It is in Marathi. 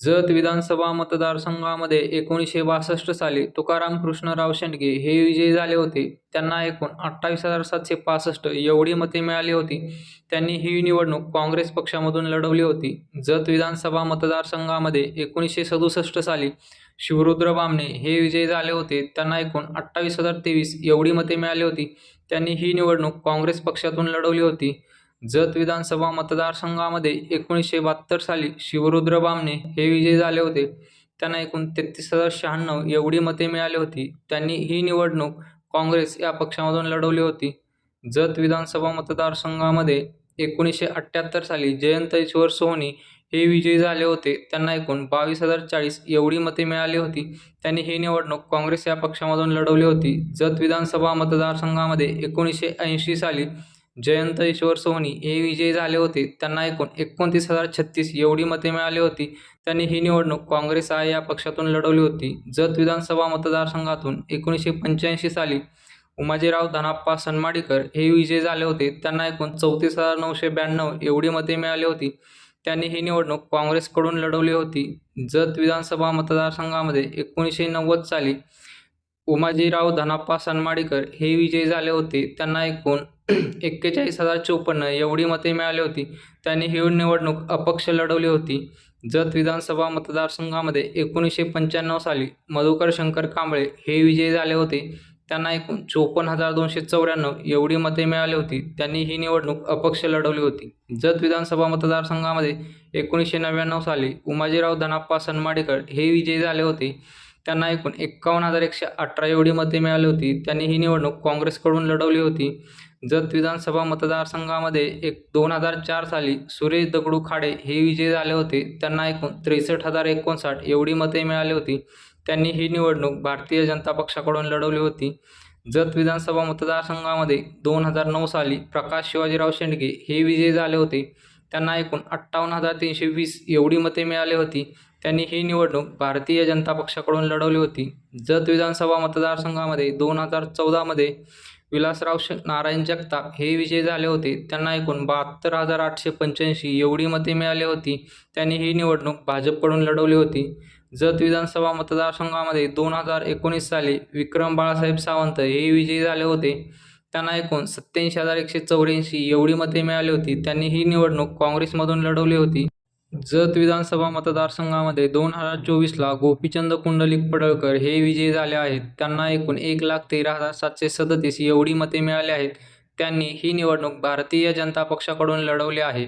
जत विधानसभा मतदारसंघामध्ये एकोणीसशे बासष्ट साली तुकाराम कृष्णराव शेंडगे हे विजयी झाले होते. त्यांना एकूण अठ्ठावीस हजार सातशे पासष्ट एवढी मते मिळाली होती. त्यांनी ही निवडणूक काँग्रेस पक्षामधून लढवली होती. जत विधानसभा मतदारसंघामध्ये एकोणीसशे सदुसष्ट साली शिवरुद्र बामणे हे विजयी झाले होते. त्यांना एकूण अठ्ठावीस हजार तेवीस एवढी मते मिळाली होती. त्यांनी ही निवडणूक काँग्रेस पक्षातून लढवली होती. जत विधानसभा मतदारसंघामध्ये एकोणीसशे बहात्तर साली शिवरुद्र बामणे हे विजयी झाले होते. त्यांना एकूण तेहतीस हजार शहाण्णव एवढी मते मिळाली होती. त्यांनी ही निवडणूक काँग्रेस या पक्षामधून लढवली होती. जत विधानसभा मतदारसंघामध्ये एकोणीसशे अठ्ठ्याहत्तर साली जयंत ईश्वर सोहनी हे विजयी झाले होते. त्यांना एकूण बावीस हजार चाळीस एवढी मते मिळाली होती. त्यांनी ही निवडणूक काँग्रेस या पक्षामधून लढवली होती. जत विधानसभा मतदारसंघामध्ये एकोणीसशे ऐंशी साली जयंत ईश्वर सोहनी हे विजयी झाले होते. त्यांना एकूण एकोणतीस हजार छत्तीस एवढी मते मिळाली होती. त्यांनी ही निवडणूक काँग्रेस आय या पक्षातून लढवली होती. जत विधानसभा मतदारसंघातून एकोणीसशे पंच्याऐंशी साली उमाजीराव धनाप्पा सनमाडीकर हे विजयी झाले होते. त्यांना एकूण चौतीस हजार नऊशे ब्याण्णव एवढी मते मिळाली होती. त्यांनी ही निवडणूक काँग्रेसकडून लढवली होती. जत विधानसभा मतदारसंघामध्ये एकोणीसशे नव्वद साली उमाजीराव धनाप्पा सनमाडीकर हे विजयी झाले होते. त्यांना एकूण एक्केचाळीस हजार चोपन्न एवढी मते मिळाली होती. त्यांनी ही निवडणूक अपक्ष लढवली होती. जत विधानसभा मतदारसंघामध्ये एकोणीसशे पंच्याण्णव साली मधुकर शंकर कांबळे हे विजयी झाले होते. त्यांना एकूण चोपन्न हजार दोनशे चौऱ्याण्णव एवढी मते मिळाली होती. त्यांनी ही निवडणूक अपक्ष लढवली होती. जत विधानसभा मतदारसंघामध्ये एकोणीसशे नव्याण्णव साली उमाजीराव धनाप्पा सनमाडीकर हे विजयी झाले होते. त्यांना एकूण एक्कावन्न हजार एकशे अठरा एवढी मते मिळाली होती. त्यांनी ही निवडणूक काँग्रेसकडून लढवली होती. जत विधानसभा मतदारसंघामध्ये एक दोन हजार चार साली सुरेश दगडू खाडे हे विजयी झाले होते. त्यांना एकूण त्रेसष्ट हजार एकोणसाठ एवढी मते मिळाली होती. त्यांनी ही निवडणूक भारतीय जनता पक्षाकडून लढवली होती. जत विधानसभा मतदारसंघामध्ये दोन हजार नऊ साली प्रकाश शिवाजीराव शेंडगे हे विजयी झाले होते. त्यांना एकूण अठ्ठावन्न हजार तीनशे वीस एवढी मते मिळाली होती. त्यांनी ही निवडणूक भारतीय जनता पक्षाकडून लढवली होती. जत विधानसभा मतदारसंघामध्ये दोन हजार चौदामध्ये विलासराव नारायण जगताप हे विजयी झाले होते. त्यांना एकूण बहात्तर हजार आठशे पंच्याऐंशी एवढी मते मिळाली होती. त्यांनी ही निवडणूक भाजपकडून लढवली होती. जत विधानसभा मतदारसंघामध्ये दोन हजार एकोणीस साली विक्रम बाळासाहेब सावंत हे विजयी झाले होते. त्यांना एकूण सत्याऐंशी हजार एकशे चौऱ्याऐंशी एवढी मते मिळाली होती. त्यांनी ही निवडणूक काँग्रेसमधून लढवली होती. जत विधानसभा मतदारसंघामध्ये दोन हजार चोवीसला गोपीचंद कुंडलिक पडळकर हे विजयी झाले आहेत. त्यांना एकूण एक लाख तेरा हजार सातशे सदतीस एवढी मते मिळाली आहेत. त्यांनी ही निवडणूक भारतीय जनता पक्षाकडून लढवली आहे.